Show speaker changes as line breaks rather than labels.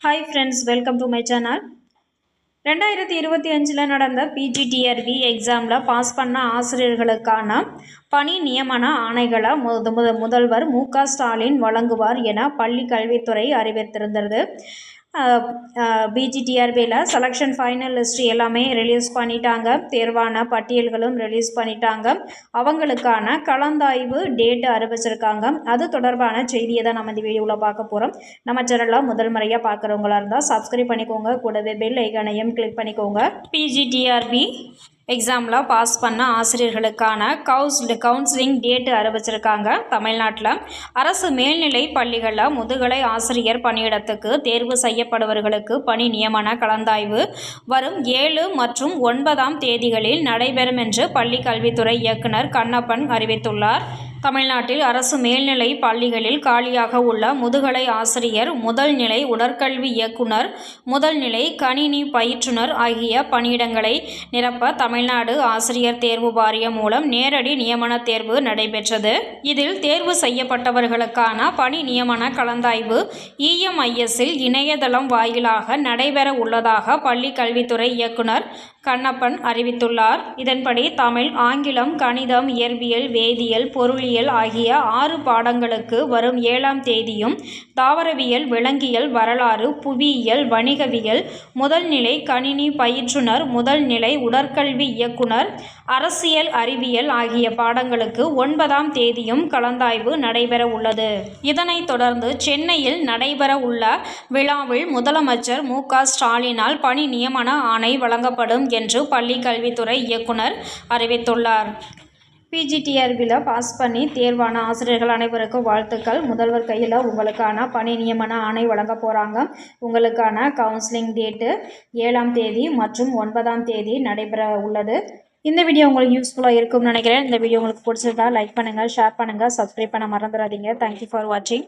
Hi friends welcome to my channel ரெண்டாயிரத்தி இருபத்தி அஞ்சில் நடந்த பிஜிடிஆர்பி எக்ஸாமில் பாஸ் பண்ண ஆசிரியர்களுக்கான பணி நியமன ஆணைகளை முத முத முதல்வர் மு க ஸ்டாலின் வழங்குவார் என பள்ளி கல்வித்துறை அறிவித்திருந்தது. பிஜிடிஆர்பியில் செலெக்ஷன் ஃபைனல் லிஸ்ட் எல்லாமே ரிலீஸ் பண்ணிட்டாங்க. தேர்வான பட்டியல்களும் ரிலீஸ் பண்ணிட்டாங்க. அவங்களுக்கான கலந்தாய்வு டேட்டு அறிவிச்சிருக்காங்க. அது தொடர்பான செய்தியை தான் நம்ம இந்த வீடியோவில் பார்க்க போகிறோம் நம்ம சேனலில் முதல் முறையாக பார்க்குறவங்களா இருந்தால் சப்ஸ்கிரைப் பண்ணிக்கோங்க. கூடவே பெல் ஐக்கனையும் கிளிக் பண்ணிக்கோங்க. பிஜிடிஆர்பி எக்ஸாமில் பாஸ் பண்ண ஆசிரியர்களுக்கான கவுஸ் கவுன்சிலிங் டேட்டு அறிவிச்சிருக்காங்க தமிழ்நாட்டில். அரசு மேல்நிலை பள்ளிகளில் முதுகலை ஆசிரியர் பணியிடத்துக்கு தேர்வு செய்யப்படுபவர்களுக்கு பணி நியமன கலந்தாய்வு வரும் ஏழு மற்றும் ஒன்பதாம் தேதிகளில் நடைபெறும் என்று பள்ளி கல்வித்துறை இயக்குனர் கண்ணப்பன் அறிவித்துள்ளார். தமிழ்நாட்டில் அரசு மேல்நிலை பள்ளிகளில் காலியாக உள்ள முதுகலை ஆசிரியர் முதல் நிலை உடற்கல்வி இயக்குனர் முதல் நிலை கணினி பயிற்றுனர் ஆகிய பணியிடங்களை நிரப்ப தமிழ்நாடு ஆசிரியர் தேர்வு வாரியம் மூலம் நேரடி நியமன தேர்வு நடைபெற்றது. இதில் தேர்வு செய்யப்பட்டவர்களுக்கான பணி நியமன கலந்தாய்வு இஎம்ஐஎஸ்ஸில் இணையதளம் வாயிலாக நடைபெற உள்ளதாக பள்ளி கல்வித்துறை இயக்குனர் கண்ணப்பன் அறிவித்துள்ளார். இதன்படி தமிழ் ஆங்கிலம் கணிதம் இயற்பியல் வேதியியல் பொருளியல் ஆகிய ஆறு பாடங்களுக்கு வரும் ஏழாம் தேதியும் தாவரவியல் விலங்கியல் வரலாறு புவியியல் வணிகவியல் முதல்நிலை கணினி பயிற்றுனர் முதல்நிலை உடற்கல்வி இயக்குனர் அரசியல் அறிவியல் ஆகிய பாடங்களுக்கு ஒன்பதாம் தேதியும் கலந்தாய்வு நடைபெற உள்ளது. இதனைத் தொடர்ந்து சென்னையில் நடைபெற உள்ள விழாவில் முதலமைச்சர் மு. ஸ்டாலினால் பணி நியமன ஆணை வழங்கப்படும் என்று பள்ளி கல்வித்துறை இயக்குனர் அறிவித்துள்ளார் பிஜிடிஆர்பியில் பாஸ் பண்ணி தேர்வான ஆசிரியர்கள் அனைவருக்கும் வாழ்த்துக்கள். முதல்வர் கையில் உங்களுக்கான பணி நியமன ஆணை வழங்க போகிறாங்க உங்களுக்கான கவுன்சிலிங் டேட்டு ஏழாம் தேதி மற்றும் ஒன்பதாம் தேதி நடைபெற உள்ளது. இந்த வீடியோ உங்களுக்கு யூஸ்ஃபுல்லாக இருக்கும்னு நினைக்கிறேன். இந்த வீடியோ உங்களுக்கு பிடிச்சிருந்தா லைக் பண்ணுங்கள் ஷேர் பண்ணுங்கள் சப்ஸ்கிரைப் பண்ண மறந்துடாதீங்க. தேங்க்யூ ஃபார் வாட்சிங்